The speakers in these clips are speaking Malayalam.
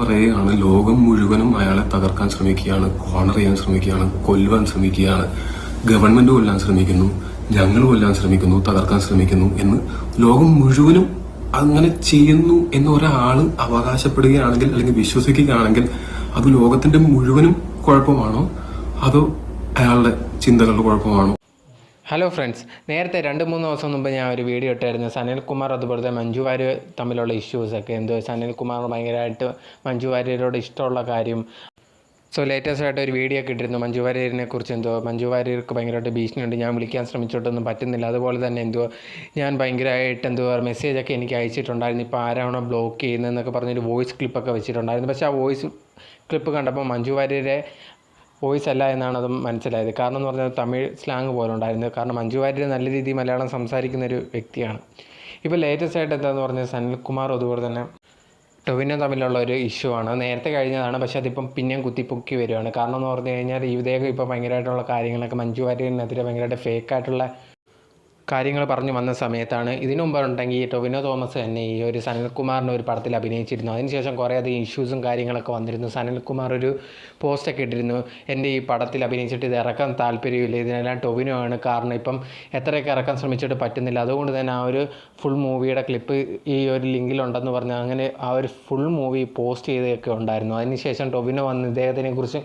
പറയുകയാണ് ലോകം മുഴുവനും അയാളെ തകർക്കാൻ ശ്രമിക്കുകയാണ് കോർണർ ചെയ്യാൻ ശ്രമിക്കുകയാണ് കൊല്ലുവാൻ ശ്രമിക്കുകയാണ് ഗവൺമെന്റ് കൊല്ലാൻ ശ്രമിക്കുന്നു ഞങ്ങൾ കൊല്ലാൻ ശ്രമിക്കുന്നു തകർക്കാൻ ശ്രമിക്കുന്നു എന്ന് ലോകം മുഴുവനും അങ്ങനെ ചെയ്യുന്നു എന്ന് ഒരാൾ അവകാശപ്പെടുകയാണെങ്കിൽ അല്ലെങ്കിൽ വിശ്വസിക്കുകയാണെങ്കിൽ അത് ലോകത്തിന്റെ മുഴുവനും കുഴപ്പമാണോ? അതോ അയാളുടെ ചിന്തകളുടെ കുഴപ്പമാണോ? ഹലോ ഫ്രണ്ട്സ് നേരത്തെ രണ്ട് മൂന്ന് ദിവസം മുമ്പ് ഞാൻ ഒരു വീഡിയോ ഇട്ടായിരുന്നു. സനിൽകുമാർ അതുപോലത്തെ മഞ്ജു വാര്യർ തമ്മിലുള്ള ഇഷ്യൂസൊക്കെ എന്തോ സനിൽകുമാർ ഭയങ്കരമായിട്ട് മഞ്ജു വാര്യരോട് ഇഷ്ടമുള്ള കാര്യം. സോ ലേറ്റസ്റ്റ് ആയിട്ട് ഒരു വീഡിയോ ഒക്കെ ഇട്ടിരുന്നു. മഞ്ജു വാര്യരിനെ കുറിച്ച് എന്തോ. മഞ്ജു വാര്യർക്ക് ഭയങ്കരമായിട്ട് ഭീഷണിയുണ്ട്. ഞാൻ വിളിക്കാൻ ശ്രമിച്ചിട്ടൊന്നും പറ്റുന്നില്ല. അതുപോലെ തന്നെ എന്തോ ഞാൻ ഭയങ്കരമായിട്ട് എന്തോ മെസ്സേജൊക്കെ എനിക്ക് അയച്ചിട്ടുണ്ടായിരുന്നു. ഇപ്പോൾ ആരാണോ ബ്ലോക്ക് ചെയ്യുന്നതെന്നൊക്കെ പറഞ്ഞൊരു വോയിസ് ക്ലിപ്പൊക്കെ വെച്ചിട്ടുണ്ടായിരുന്നു. പക്ഷേ ആ വോയിസ് ക്ലിപ്പ് കണ്ടപ്പോൾ മഞ്ജു വാര്യരെ വോയിസ് അല്ല എന്നാണ് അതും മനസ്സിലായത്. കാരണം എന്ന് പറഞ്ഞാൽ തമിഴ് സ്ലാങ് പോലെ ഉണ്ടായിരുന്നു കാരണം മഞ്ജു വാര്യർ നല്ല രീതിയിൽ മലയാളം സംസാരിക്കുന്ന ഒരു വ്യക്തിയാണ്. ഇപ്പോൾ ലേറ്റസ്റ്റ് ആയിട്ട് എന്താണെന്ന് പറഞ്ഞാൽ സനിൽകുമാർ അതുപോലെ തന്നെ ടൊവിനോ തമ്മിലുള്ള ഒരു ഇഷ്യൂ ആണ്. നേരത്തെ കഴിഞ്ഞതാണ് പക്ഷേ അതിപ്പം പിന്നെയും കുത്തിപ്പൊക്കി വരികയാണ് കാരണം എന്ന് പറഞ്ഞു കഴിഞ്ഞാൽ ഇദ്ദേഹം ഇപ്പോൾ ഭയങ്കരമായിട്ടുള്ള കാര്യങ്ങളൊക്കെ മഞ്ജു വാര്യറിനെതിരെ ഭയങ്കരമായിട്ട് ഫേക്കായിട്ടുള്ള കാര്യങ്ങൾ പറഞ്ഞു വന്ന സമയത്താണ്. ഇതിനു മുമ്പുണ്ടെങ്കിൽ ടൊവിനോ തോമസ് തന്നെ ഈ ഒരു സനൽകുമാറിന്റെ ഒരു പടത്തിൽ അഭിനയിച്ചിരുന്നു. അതിനുശേഷം കുറേ അധികം ഇഷ്യൂസും കാര്യങ്ങളൊക്കെ വന്നിരുന്നു. സനൽകുമാർ ഒരു പോസ്റ്റൊക്കെ ഇട്ടിരുന്നു. എന്റെ ഈ പടത്തിൽ അഭിനയിച്ചിട്ട് ഇത് ഇറക്കാൻ താല്പര്യമില്ല. ഇതിനെല്ലാം ടൊവിനോ ആണ് കാരണം. ഇപ്പം എത്രയൊക്കെ ഇറക്കാൻ ശ്രമിച്ചിട്ട് പറ്റുന്നില്ല. അതുകൊണ്ട് തന്നെ ആ ഒരു ഫുൾ മൂവിയുടെ ക്ലിപ്പ് ഈ ഒരു ലിങ്കിലുണ്ടെന്ന് പറഞ്ഞാൽ അങ്ങനെ ആ ഒരു ഫുൾ മൂവി പോസ്റ്റ് ചെയ്തൊക്കെ ഉണ്ടായിരുന്നു. അതിനുശേഷം ടൊവിനോ വന്ന് ഇദ്ദേഹത്തിനെ കുറിച്ച്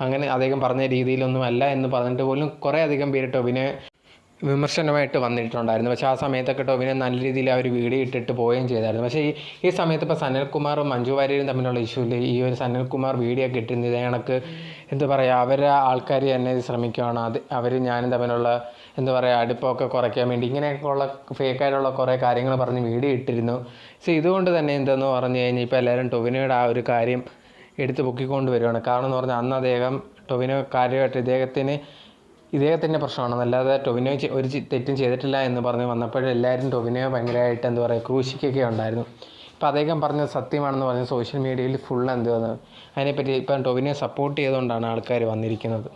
അങ്ങനെ അദ്ദേഹം പറഞ്ഞ രീതിയിലൊന്നും അല്ല എന്ന് പറഞ്ഞിട്ട് പോലും കുറേ അധികം പേര് ടൊവിനെ വിമർശനമായിട്ട് വന്നിട്ടുണ്ടായിരുന്നു. പക്ഷേ ആ സമയത്തൊക്കെ ടോവിനെ നല്ല രീതിയിൽ അവർ വീഡിയോ ഇട്ടിട്ട് പോവുകയും ചെയ്തായിരുന്നു. പക്ഷേ ഈ ഈ സമയത്ത് ഇപ്പോൾ സനൽകുമാറും മഞ്ജു വാര്യരും തമ്മിലുള്ള ഇഷ്യൂവിൽ ഈ ഒരു സനൽകുമാർ വീഡിയോ ഒക്കെ ഇട്ടിരുന്നത് കണക്ക് എന്താ പറയുക അവരെ ആൾക്കാർ തന്നെ ശ്രമിക്കുകയാണ് അത് അവർ ഞാനും തമ്മിലുള്ള എന്താ പറയുക അടുപ്പമൊക്കെ കുറയ്ക്കാൻ വേണ്ടി ഇങ്ങനെയൊക്കെയുള്ള ഫേക്കായിട്ടുള്ള കുറേ കാര്യങ്ങൾ പറഞ്ഞ് വീഡിയോ ഇട്ടിരുന്നു. സോ ഇതുകൊണ്ട് തന്നെ എന്തെന്ന് പറഞ്ഞു കഴിഞ്ഞാൽ ഇപ്പോൾ എല്ലാവരും ടൊവിനോയുടെ ആ ഒരു കാര്യം എടുത്ത് പൊക്കിക്കൊണ്ട് വരുവാണ്. കാരണം എന്ന് പറഞ്ഞാൽ അന്ന് അദ്ദേഹം ടൊവിനോ കാര്യമായിട്ട് ഇദ്ദേഹത്തിന് ഇദ്ദേഹത്തിന്റെ പ്രശ്നമാണ്. അല്ലാതെ ടൊവിനോ ഒരു തെറ്റും ചെയ്തിട്ടില്ല എന്ന് പറഞ്ഞ് വന്നപ്പോഴും എല്ലാവരും ടൊവിനോ ഭയങ്കരമായിട്ട് എന്താ പറയുക ക്രൂശിക്കൊക്കെ ഉണ്ടായിരുന്നു. ഇപ്പം അദ്ദേഹം പറഞ്ഞത് സത്യമാണെന്ന് പറഞ്ഞ് സോഷ്യൽ മീഡിയയിൽ ഫുൾ എന്ത് അതിനെപ്പറ്റി ഇപ്പം ടൊവിനോ സപ്പോർട്ട് ചെയ്തുകൊണ്ടാണ് ആൾക്കാർ വന്നിരിക്കുന്നത്.